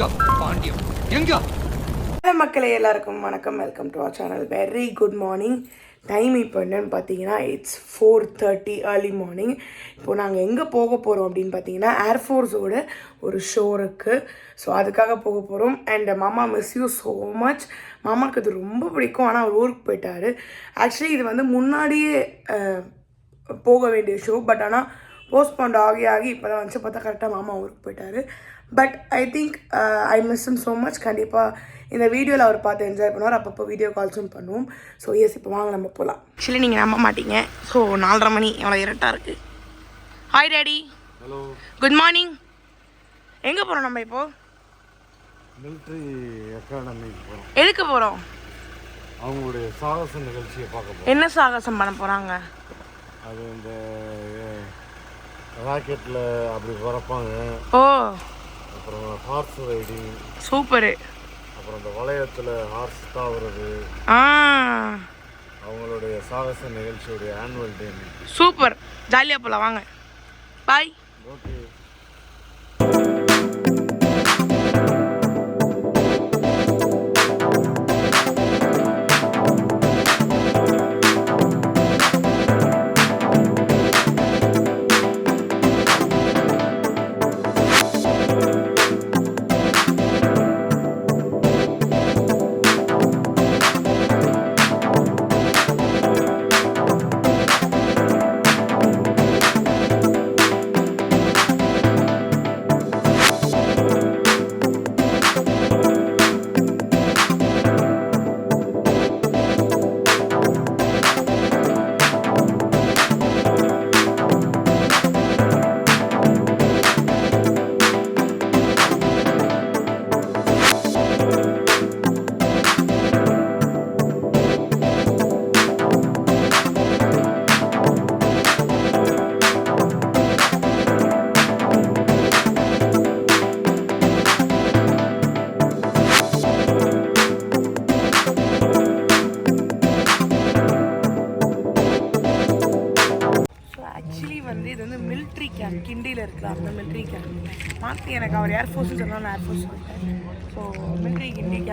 எங்க பாண்டியம் எங்க? ஹலோ மக்களே எல்லாருக்கும் வணக்கம். Welcome to our channel very good morning time இப்போ என்னன்னு பார்த்தீங்கன்னா it's four thirty early morning இப்போ நாங்கள் எங்கே போக போகிறோம் அப்படின்னு பார்த்தீங்கன்னா ஏர்ஃபோர்ஸோட ஒரு ஷோ இருக்குது ஸோ அதுக்காக போக போகிறோம் அண்ட் மாமா மிஸ் யூ ஸோ மச் மாமாவுக்கு இது ரொம்ப பிடிக்கும். ஆனால் அவர் ஊருக்கு போயிட்டார். ஆக்சுவலி இது வந்து முன்னாடியே போக வேண்டிய ஷோ பட் ஆனால் போஸ்ட்போண்ட் ஆகி ஆகி இப்போ தான் வந்து பார்த்தா கரெக்டாக மாமா ஊருக்கு போயிட்டாரு. But I think I miss him so much கண்டிப்பாக இந்த வீடியோவில் அவர் பார்த்து என்ஜாய் பண்ணுவார். அப்பப்போ வீடியோ கால்ஸும் பண்ணுவோம். ஸோ எஸ் இப்போ வாங்க நம்ம போகலாம் ஆக்சுவலி நீங்கள் நம்ப மாட்டீங்க. ஸோ நாலரை மணி எவ்வளோ இருட்டாக இருக்குது hi daddy hello good morning எங்கே போகிறோம் நம்ம இப்போது மிலிட்ரி அகாடமிக்கு போகிறோம் எதுக்கு போகிறோம் அவங்களுடைய சாகச நிகழ்ச்சியை பார்க்க போகிறோம் என்ன சாகசம் பண்ண போகிறாங்க அது இந்த ராக்கெட்டில் அப்படி பறப்பாங்க. ஓ. அப்புறம் ஹார்ஸ் ரைடிங் சூப்பரு. அப்புறம் இந்த வளையத்தில் ஹார்ஸ் தாவுறது அவங்களுடைய சாகச நிகழ்ச்சியுடைய ஆனுவல் டே சூப்பர். ஜாலியாக போகலாம் வாங்க. பாய் ஓகே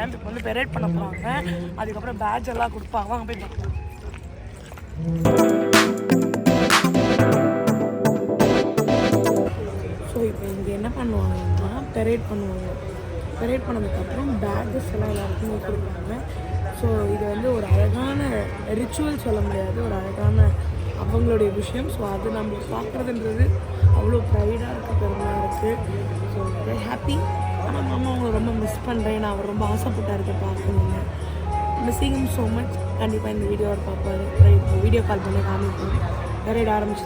கிண்டி இப்போ வந்து பெரேட் பண்ண போகிறாங்க அதுக்கப்புறம் பேட்ச் எல்லாம் கொடுப்பாங்க. அங்கே போய் ஸோ இப்போ இங்கே என்ன பண்ணுவாங்கன்னா பெரேட் பண்ணுவாங்க. பெரேட் பண்ணதுக்கப்புறம் பேக்கஸ் எல்லாம் எல்லாருக்குமே கொடுப்பாங்க. ஸோ இது வந்து ஒரு அழகான ரிச்சுவல் சொல்ல முடியாது. ஒரு அழகான அவங்களுடைய விஷயம். ஸோ அது நம்ம பார்க்குறதுன்றது அவ்வளோ ப்ரைடாக இருக்க பெருமையாக இருக்குது ஸோ ஹாப்பி ஆனால் மாமா மிஸ் பண்ணுறேன் நான் அவர் ரொம்ப ஆசைப்பட்டார் இதை பார்க்கணுன்னு மிஸ்ஸிங் ஸோ மச் கண்டிப்பாக இந்த வீடியோவை அவர் பார்ப்பாரு. இப்போ வீடியோ கால் பண்ணி காமிப்போம் பெரேட் ஆரம்பிச்சு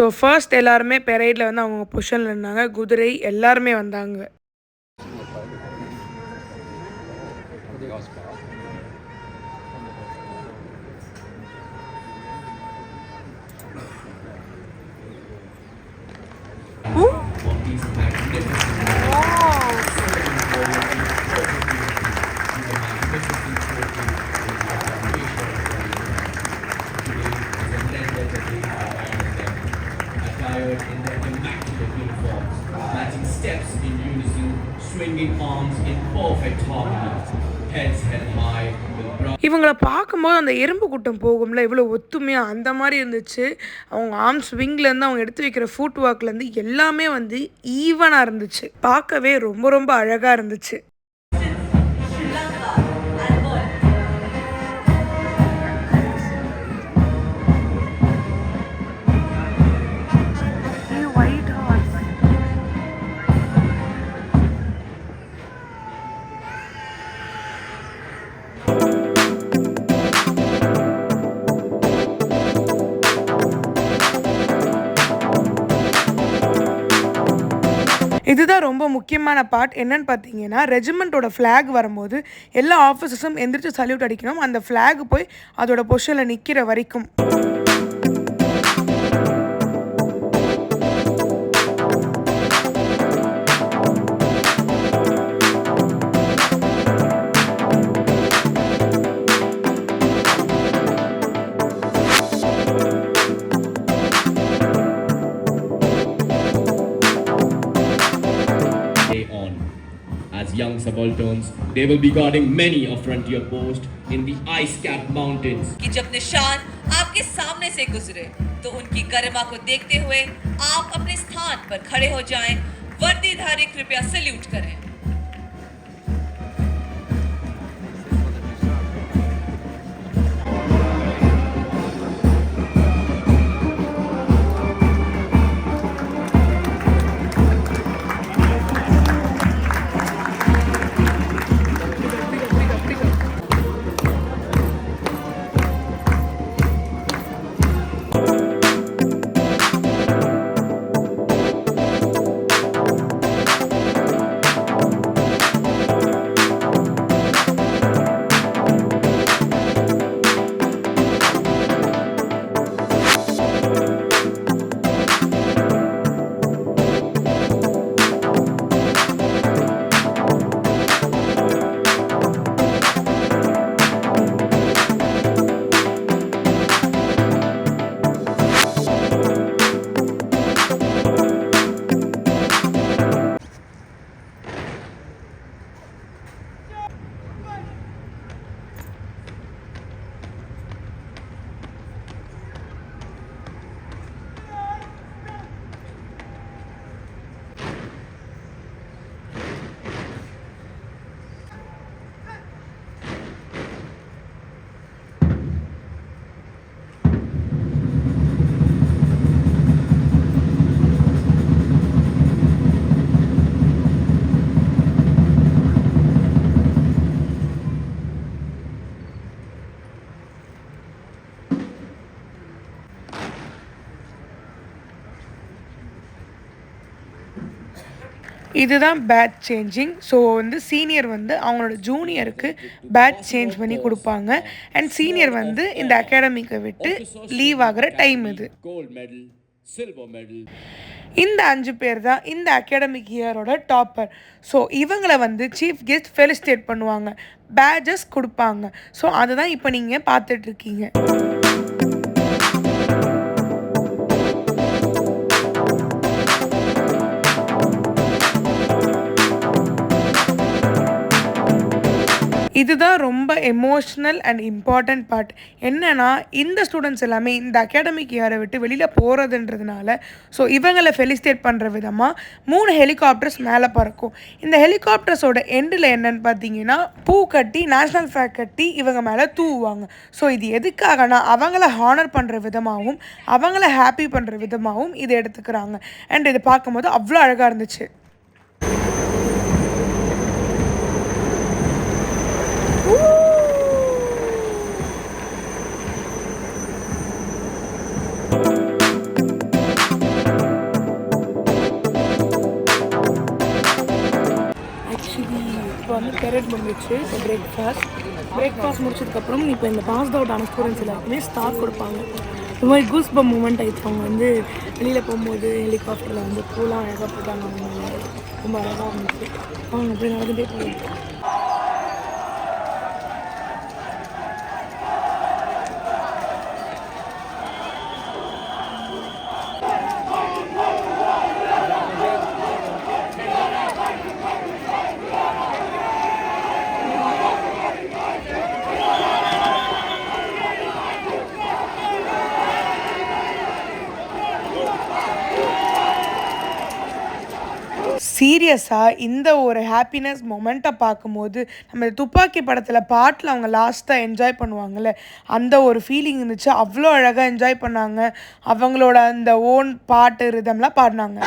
ஸோ ஃபர்ஸ்ட் எல்லாருமே பெரேடில் வந்து அவங்க பொசிஷனில் இருந்தாங்க. குதிரை எல்லாருமே வந்தாங்க. இவங்களை பார்க்கும்போது அந்த எறும்பு கூட்டம் போகும்ல இவ்வளோ ஒத்துமையாக அந்த மாதிரி இருந்துச்சு. அவங்க ஆர்ம்ஸ் விங்லேருந்து அவங்க எடுத்து வைக்கிற ஃபுட் ஒர்க்லேருந்து எல்லாமே வந்து ஈவனாக இருந்துச்சு. பார்க்கவே ரொம்ப ரொம்ப அழகாக இருந்துச்சு. இதுதான் ரொம்ப முக்கியமான பார்ட் என்னன்னு பார்த்தீங்கன்னா ரெஜிமெண்ட்டோட ஃப்ளாக் வரும்போது எல்லா ஆஃபீஸர்ஸும் எந்திரிச்சு சல்யூட் அடிக்கணும். அந்த ஃப்ளாக் போய் அதோட பொஷனில் நிற்கிற வரைக்கும். They will be guarding many a frontier post in the ice-capped mountains. कि जब निशान आपके सामने से गुजरे तो उनकी गरिमा को देखते हुए आप अपने स्थान पर खड़े हो जाएँ वर्दीधारी, कृपया सल्यूट करें இதுதான் பேட் சேஞ்சிங் ஸோ வந்து சீனியர் வந்து அவங்களோட ஜூனியருக்கு பேட் சேஞ்ச் பண்ணி கொடுப்பாங்க. அண்ட் சீனியர் வந்து இந்த அகாடமிக்கை விட்டு லீவ் ஆகிற டைம் இது. இந்த அஞ்சு பேர் தான் இந்த அகாடமிக் இயரோட டாப்பர் ஸோ இவங்களை வந்து சீஃப் கெஸ்ட் ஃபெலிசிட்டேட் பண்ணுவாங்க. பேஜஸ் கொடுப்பாங்க. ஸோ அதுதான் இப்போ நீங்கள் பார்த்துட்ருக்கீங்க இதுதான் ரொம்ப எமோஷ்னல் அண்ட் இம்பார்ட்டண்ட் பார்ட் என்னென்னா இந்த ஸ்டூடெண்ட்ஸ் எல்லாமே இந்த அகாடமிக் இயரை விட்டு வெளியில் போகிறதுன்றதுனால ஸோ இவங்களை ஃபெலிசிட்டேட் பண்ணுற விதமாக மூணு ஹெலிகாப்டர்ஸ் மேலே பறக்கும். இந்த ஹெலிகாப்டர்ஸோட எண்டில் என்னன்னு பார்த்தீங்கன்னா பூ கட்டி நேஷ்னல் ஃபிளாக் கட்டி இவங்க மேலே தூவுவாங்க. ஸோ இது எதுக்காகனா அவங்கள ஹானர் பண்ணுற விதமாகவும் அவங்கள ஹாப்பி பண்ணுற விதமாகவும் இதை எடுத்துக்கிறாங்க. அண்ட் இதை பார்க்கும்போது அவ்வளோ அழகாக இருந்துச்சு. வந்துச்சு இப்போ பிரேக்ஃபாஸ்ட் பிரேக்ஃபாஸ்ட் முடிச்சதுக்கப்புறம் இப்போ இந்த பாஸ் அவுட் ஆன ஸ்டூடெண்ட்ஸ் எல்லாருக்குமே ஸ்டாக் கொடுப்பாங்க. இந்த மாதிரி கூஸ் பம் மூமெண்ட் ஆயிடுச்சு. அவங்க வந்து வெளியில் போகும்போது ஹெலிகாப்டரில் வந்து பூலாம் அழகாக போட்டாங்க. அவங்க ரொம்ப அழகாக இருந்துச்சு. அவங்க அப்படியே நடந்துகிட்டே போயிட்டு சீரியஸாக இந்த ஒரு ஹாப்பினஸ் மொமெண்ட்டை பார்க்கும்போது நம்ம துப்பாக்கி படத்தில் பாட்டில் அவங்க லாஸ்ட்டாக என்ஜாய் பண்ணுவாங்கள்ல அந்த ஒரு ஃபீலிங் இருந்துச்சு. அவ்வளோ அழகாக என்ஜாய் பண்ணாங்க. அவங்களோட அந்த ஓன் பாட்டு ரிதம்லாம் பாடினாங்க.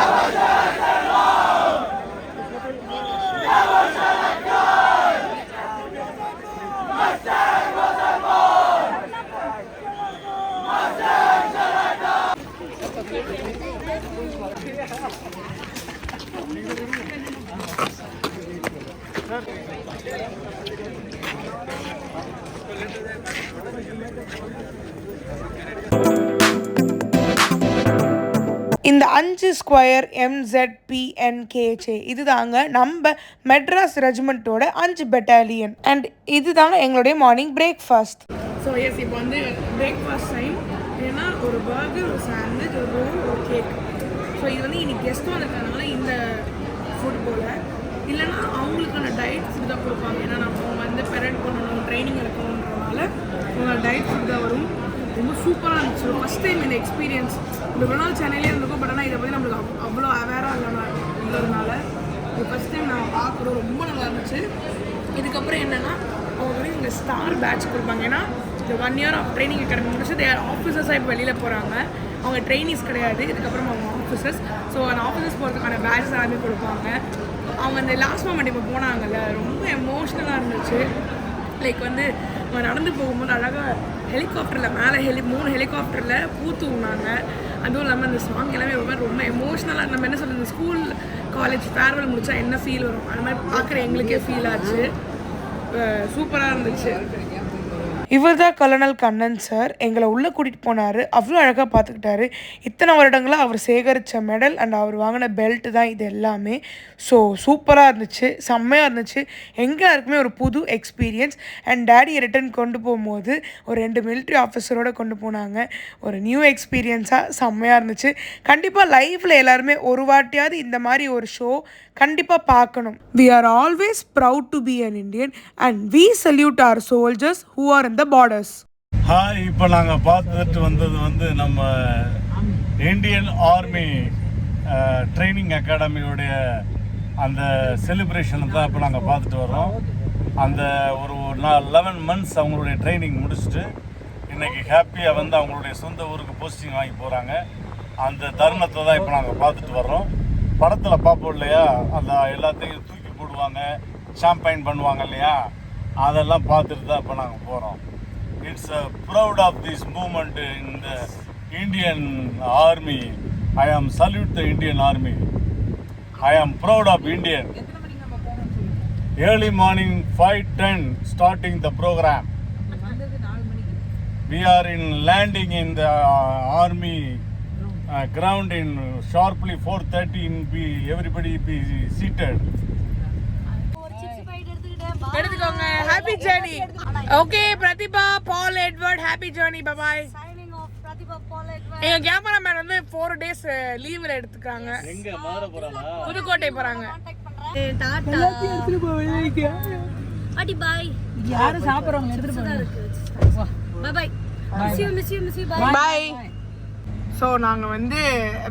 இந்த அஞ்சு ஸ்கொயர் எம்செட்பிஎன்கேஜே இதுதாங்க நம்ம மெட்ராஸ் ரெஜிமெண்ட்டோட அஞ்சு பெட்டாலியன் அண்ட் இதுதாங்க எங்களுடைய மார்னிங் பிரேக்ஃபாஸ்ட் ஸோ எஸ் இப்போ வந்து பிரேக்ஃபாஸ்ட் டைம் ஏன்னா ஒரு பர்கர் ஒரு சாண்ட்விச் ஒரு ரோல் ஒரு கேக் ஸோ இது வந்து இன்னைக்கு கெஸ்ட்டும் இருக்கிறதுனால இந்த ஃபுட் போல். இல்லைன்னா அவங்களுக்கான டயட் ஃபுட் தான் கொடுப்பாங்க. ஏன்னா நம்ம வந்து பெரட் பண்ணணும் ட்ரைனிங் இருக்கணுன்றனால அவங்க டயட் ஃபுட் தான் வரும். ரொம்ப சூப்பராக இருந்துச்சு. ஃபஸ்ட் டைம் இந்த எக்ஸ்பீரியன்ஸ் இவ்வளோ நாள் சென்னையிலே இருந்திருக்கோம் பட் ஆனால் இதை பற்றி நம்மளுக்கு அவ்- அவ்வளோ அவேராக இல்லைனா இருந்ததுனால இது ஃபஸ்ட் டைம் நான் பார்க்குறோம் ரொம்ப நல்லா இருந்துச்சு. இதுக்கப்புறம் என்னென்னா அவங்க வந்து இங்கே ஸ்டார் பேட்ச் கொடுப்பாங்க. ஏன்னா இந்த one year of training academy முடிச்சு தேர் ஆஃபீஸர்ஸாக இப்போ வெளியில் போகிறாங்க அவங்க ட்ரைனிஸ் கிடையாது. இதுக்கப்புறம் அவங்க ஆஃபீஸர்ஸ் ஸோ அந்த ஆஃபீஸர்ஸ் போகிறதுக்கான பேட்ச் எல்லாமே கொடுப்பாங்க. அவங்க அந்த லாஸ்ட் மொமெண்ட் இப்போ போனாங்கல்ல ரொம்ப எமோஷ்னலாக இருந்துச்சு. லைக் வந்து அவங்க நடந்து போகும்போது அழகாக ஹெலிகாப்டரில் மேலே ஹெலி மூணு ஹெலிகாப்டரில் பூ தூங்கினாங்க அதுவும் இல்லாமல் அந்த சாங் எல்லாமே ரொம்ப ரொம்ப எமோஷ்னலாக நம்ம என்ன சொல்கிறது ஸ்கூல் காலேஜ் ஃபேர்வெல் முடித்தா என்ன ஃபீல் வரும்? அந்த மாதிரி பார்க்குற எங்களுக்கே ஃபீல் ஆச்சு. சூப்பராக இருந்துச்சு. இவர் தான் கலனல் கண்ணன் சார். எங்களை உள்ளே கூட்டிகிட்டு போனார். அவ்வளோ அழகாக பார்த்துக்கிட்டாரு இத்தனை வருடங்களாக அவர் சேகரித்த மெடல் அண்ட் அவர் வாங்கின பெல்ட் தான் இது எல்லாமே. ஸோ சூப்பராக இருந்துச்சு. செம்மையாக இருந்துச்சு. எங்கேயாருக்குமே ஒரு புது எக்ஸ்பீரியன்ஸ் அண்ட் டேடியை ரிட்டர்ன் கொண்டு போகும்போது ஒரு ரெண்டு மிலிட்ரி ஆஃபீஸரோடு கொண்டு போனாங்க. ஒரு நியூ எக்ஸ்பீரியன்ஸாக செம்மையாக இருந்துச்சு. கண்டிப்பாக லைஃப்பில் எல்லாருமே ஒரு வாட்டியாவது இந்த மாதிரி ஒரு ஷோ கண்டிப்பாக பார்க்கணும். We are always proud to be an Indian and we salute our soldiers who are இந்த the ஹாய் இப்போ நாங்கள் பார்த்துட்டு வந்தது வந்து நம்ம இந்தியன் ஆர்மி ட்ரைனிங் அகாடமியோடைய அந்த செலிப்ரேஷனை தான் இப்போ நாங்கள் பார்த்துட்டு வரோம் அந்த ஒரு லெவன் மந்த்ஸ் அவங்களுடைய ட்ரைனிங் முடிச்சுட்டு இன்னைக்கு ஹாப்பியாக வந்து அவங்களுடைய சொந்த ஊருக்கு போஸ்டிங் வாங்கி போகிறாங்க அந்த தருணத்தை தான் இப்போ நாங்கள் பார்த்துட்டு வர்றோம். படத்தில் பார்ப்போம் இல்லையா? அந்த எல்லாத்தையும் தூக்கி போடுவாங்க ஷாம்பைன் பண்ணுவாங்க இல்லையா? அதெல்லாம் பார்த்துட்டு தான் இப்போ நாங்கள் போகிறோம் it's a proud of this moment in the Indian army I am salute the Indian army I am proud of Indian early morning five ten starting the programme we are in landing in the uh, army uh, ground in sharply 4:30 in be everybody be seated. எடுத்துக்கோங்க. Happy journey okay Pratibha Paul Edward happy journey bye signing off Pratibha Paul Edward. எங்க cameraman வந்து four days லீவ்ல எடுத்துக்காங்க புதுக்கோட்டை போறாங்க. அடி பாய் யாரும் சாப்பிடுறவங்க எடுத்துட்டு பாய் so நாங்கள் வந்து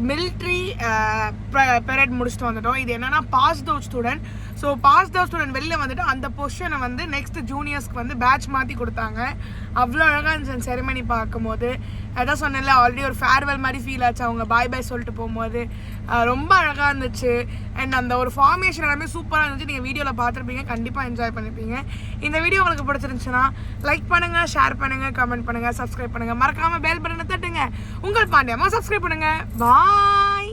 மிலிட்ரி பெரட் முடிச்சுட்டு வந்துட்டோம். இது என்னன்னா pass out student so pass out student வெளில வந்துட்டு அந்த பொஷனை வந்து நெக்ஸ்ட் ஜூனியர்ஸ்க்கு வந்து பேட்ச் மாற்றி கொடுத்தாங்க. அவ்வளோ அழகாக இருந்துச்சு செரிமனி பார்க்கும்போது. அதான் சொன்னேன்ல ஆல்ரெடி ஒரு ஃபேர்வெல் மாதிரி ஃபீல் ஆச்சு. அவங்க பாய் பாய் சொல்லிட்டு போகும்போது. ரொம்ப அழகாக இருந்துச்சு. அண்ட் அந்த ஒரு ஃபார்மேஷன் எல்லாமே சூப்பராக இருந்துச்சு. நீங்கள் வீடியோவில் பார்த்துருப்பீங்க. கண்டிப்பாக என்ஜாய் பண்ணிருப்பீங்க இந்த வீடியோ உங்களுக்கு பிடிச்சிருந்துச்சுன்னா லைக் பண்ணுங்கள் ஷேர் பண்ணுங்கள் கமெண்ட் பண்ணுங்கள் சப்ஸ்கிரைப் பண்ணுங்கள் மறக்காமல் பெல் பட்டனை தட்டுங்க. உங்கள் பாண்டியமாக சப்ஸ்கிரைப் பண்ணுங்கள் பாய்